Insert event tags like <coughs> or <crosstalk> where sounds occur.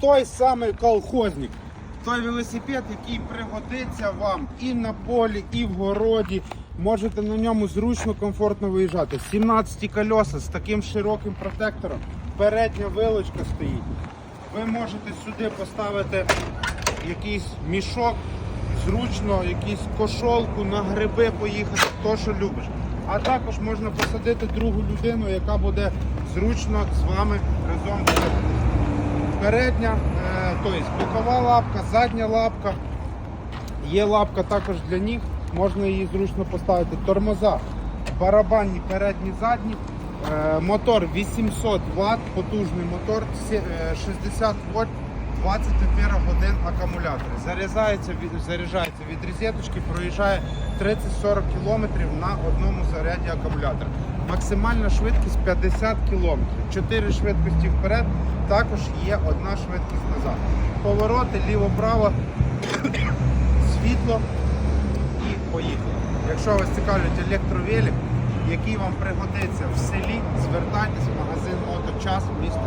той самий колхозник. Той велосипед, який пригодиться вам і на полі, і в городі. Можете на ньому зручно, комфортно виїжджати. 17 колеса з таким широким протектором. Передня вилочка стоїть. Ви можете сюди поставити якийсь мішок, зручно, якийсь кошолку, на гриби поїхати, хто що любиш. А також можна посадити другу людину, яка буде зручно з вами разом. Передня, тобто бокова лапка, задня лапка. Є лапка також для ніг, можна її зручно поставити. Тормоза, барабанні, передні, задні. Е, Мотор 800 Вт, потужний мотор, е, 60 вольт, 20 годин акумулятор. Заряджається заряджається від розеточки, проїжджає 30-40 км на одному заряді акумулятора. Максимальна швидкість 50 км. 4 швидкості вперед, також є одна швидкість назад. Повороти ліво-право, <coughs> світло і поїхали. Якщо вас цікавлять електровелик, який вам пригодиться в селі, звертайтесь в магазин Моточас місто.